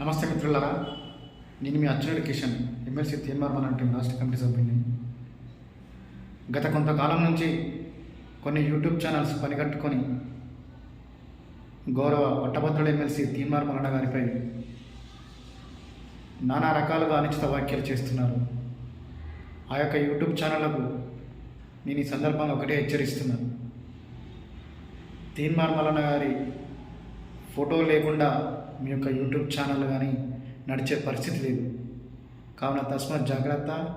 నమస్తే మిత్రులారా నేను మీ అచ్చునడి కిషన్ ఎమ్మెల్సీ తీర్మానం అంటే రాష్ట్ర కమిటీ సభ్యుని గత కొంతకాలం నుంచి కొన్ని యూట్యూబ్ ఛానల్స్ పనిగట్టుకొని గౌరవ పట్టభద్రుల ఎమ్మెల్సీ తీన్మార్ మరణ గారిపై నానా రకాలుగా అనుచిత వ్యాఖ్యలు చేస్తున్నారు. ఆ యొక్క యూట్యూబ్ ఛానళ్ళకు నేను ఈ సందర్భంగా ఒకటే హెచ్చరిస్తున్నాను. తీన్మార్ మల్లన్న గారి ఫోటో లేకుండా మీ యొక్క యూట్యూబ్ ఛానల్ కానీ నడిచే పరిస్థితి లేదు. కావున తస్మాత్ జాగ్రత్త.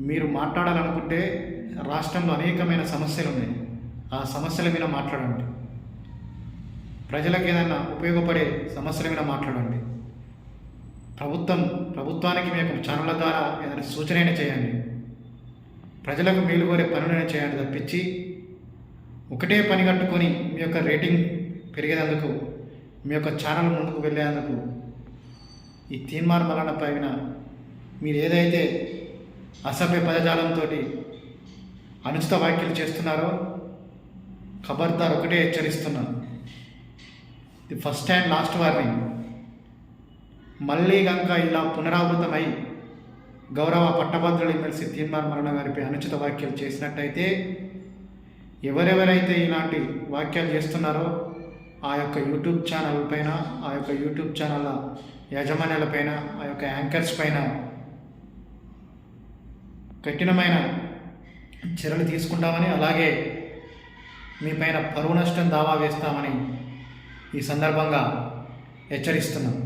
మీరు మాట్లాడాలనుకుంటే రాష్ట్రంలో అనేకమైన సమస్యలు ఉన్నాయి. ఆ సమస్యల మీద మాట్లాడండి. ప్రజలకు ఏదైనా ఉపయోగపడే సమస్యల మీద మాట్లాడండి. ప్రభుత్వం ప్రభుత్వానికి మీ యొక్క ఛానళ్ళ ద్వారా ఏదైనా సూచన అయినా చేయండి. ప్రజలకు మేలు కోరే పనులైనా చేయండి తప్పించి ఒకటే పని కట్టుకొని మీ యొక్క రేటింగ్ పెరిగేందుకు మీ యొక్క ఛానల్ ముందుకు వెళ్ళేందుకు ఈ తీన్మార్ మలన పైన మీరు ఏదైతే అసభ్య పదజాలంతో అనుచిత వ్యాఖ్యలు చేస్తున్నారో ఖబర్దార్ ఒకటే హెచ్చరిస్తున్నాను ఇది ఫస్ట్ అండ్ లాస్ట్ వార్నింగ్ మళ్ళీ గంక ఇలా పునరావృతమై గౌరవ పట్టభద్రులు ఎమ్మెల్సీ తీన్మార్ మరణ గారిపై అనుచిత వ్యాఖ్యలు చేసినట్టయితే ఎవరెవరైతే ఇలాంటి వాక్యాలు చేస్తున్నారో ఆ యొక్క యూట్యూబ్ ఛానల్ పైన ఆ యొక్క యూట్యూబ్ ఛానళ్ళ యాజమాన్యాల పైన ఆ యొక్క యాంకర్స్ పైన కఠినమైన చర్యలు తీసుకుంటామని అలాగే మీ పైన పరువు నష్టం దావా వేస్తామని ఈ సందర్భంగా హెచ్చరిస్తున్నాం.